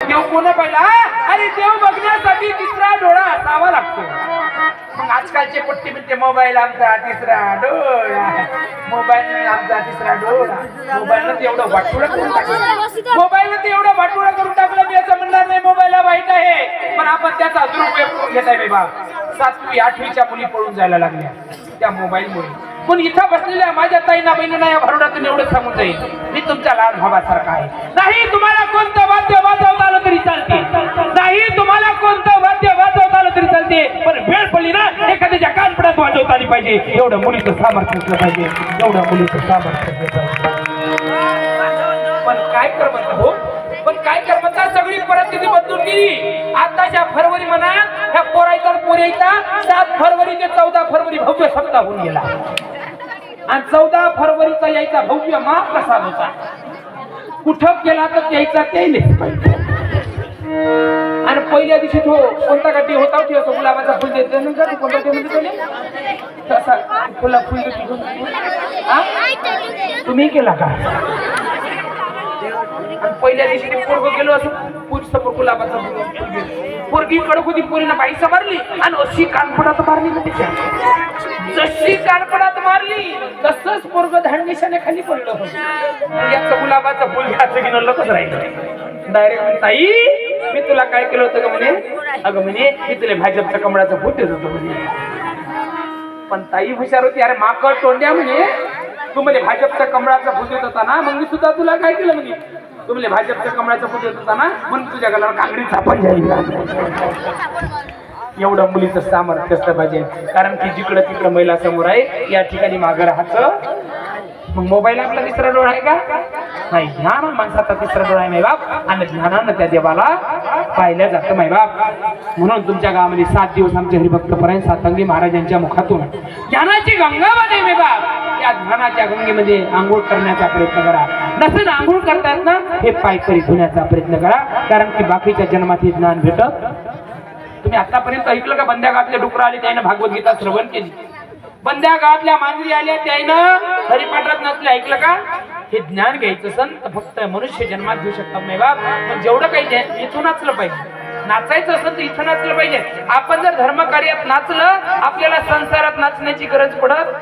देव कोण पाहिला? अरे देव बघण्यासाठी तिसरा डोळा असावा लागतो. मग आजकालचे पट्टी म्हणते मोबाईल आमचा तिसरा डोळा. मोबाईल आमचा तिसरा डोळा. मोबाईल एवढं वाटोळं करून टाकलं. मोबाईल एवढं वाटोळं करून टाकलं मी असं म्हणणार नाही मोबाईल वाईट आहे. पण आपण त्याचा दुरुपयोग करून घेत आहे बाबा सातवी आठवीच्या मुली पळून जायला लागल्या. त्या मोबाईलमुळे पण इथं बसलेल्या माझ्या ताईना बहिणींना या भरोडातून एवढं सांगून जाईल. मी तुमच्या लहान भावासारखा आहे. नाही तुम्हाला कोणतं वेळ पडली ना एखाद्याच्या कानपडात वाजवता आली पाहिजे. एवढं मुलीचं सामर्थ्य असलं पाहिजे. एवढं मुलीचं सामर्थ्य असलं पाहिजे. पण काय कर म्हणता हो? पण काय कर म्हणता सगळी परिस्थिती बदलून गेली. आताच्या फरवरी म्हणा ह्या पोरायचा पोरायचा सात फरवरी ते चौदा फरवरी भव्य सप्ताह होऊन गेला. आणि चौदा फरवरीचा यायचा भव्य महाप्रसाद होता. कुठं केला तर त्यायचा ते नाही पाहिजे. आणि पहिल्या दिवशी तो कोणता गड्डी होता की असं गुलाबाचा फुल देत नंतर कोणता ते म्हणजे पहिले तसा गुलाब फुल तुम्ही केला का? पहिल्या दिवशी ते पोरग गेलो असं पूज समोर गुलाबाचा फुल पोरगी कडक होती पोरीनं बाई मारली आणि अशी कानपडात मारली ना तिच्या. जशी कानपडात मारली तसंच पोरग धांडीशाने खाली पडलं. याचं गुलाबाचं फुल घ्यायचं की नलकच राहिलं. डायरेक्ट ताई मी तुला काय केलं होतं का म्हणे? अगं म्हणे मी तुला भाजपच्या कमळाचं भूत देत होतो म्हणे. पण ताई हुशार होती अरे माकड तोंड्या म्हणे. तू म्हणे भाजपच्या कमळाचा भूत देत होता ना मग मी सुद्धा तुला काय केलं म्हणे? तू म्हणे भाजपच्या कमळाचा फूट देत होता ना म्हणून तुझ्या गलावर कांगडी छापण जाईल एवढं मुलीचं सामर्थ्य असलं पाहिजे. कारण की जिकडं तिकडं महिला समोर आहे या ठिकाणी मागं राहायचं. मग मोबाईल आपला तिसरा डोळा आहे का? नाही ज्ञान माणसाचा तिसरा डोळा आहे बाप आणि ज्ञानानं त्या देवाला पाहिलं जातं माय बाप म्हणून तुमच्या गावामध्ये सात दिवस आमचे हरिभक्त परायण सातंगी महाराजांच्या मुखातून ज्ञानाची गंगा मध्ये बाप या ज्ञानाच्या गंगेमध्ये आंघोळ करण्याचा प्रयत्न करा नसेल आंघोळ करतात ना हे पायकरी धुण्याचा प्रयत्न करा कारण की बाकीच्या जन्मात हे ज्ञान भेटत तुम्ही आतापर्यंत ऐकलं का बंद्या गावातले डुकरं आले त्यानं भागवत गीता श्रवण केली बंद्या गावातल्या मांजरी आल्या त्यानं हरिपाठात नसले ऐकलं का हे ज्ञान घ्यायचं संत फक्त मनुष्य जन्मात घेऊ शकतात नाही बाप? पण जेवढं काही इथून नाचलं पाहिजे. नाचायचं असेल तर इथं नाचलं पाहिजे. आपण जर धर्मकार्यात नाचलं आपल्याला संसारात नाचण्याची गरज पडत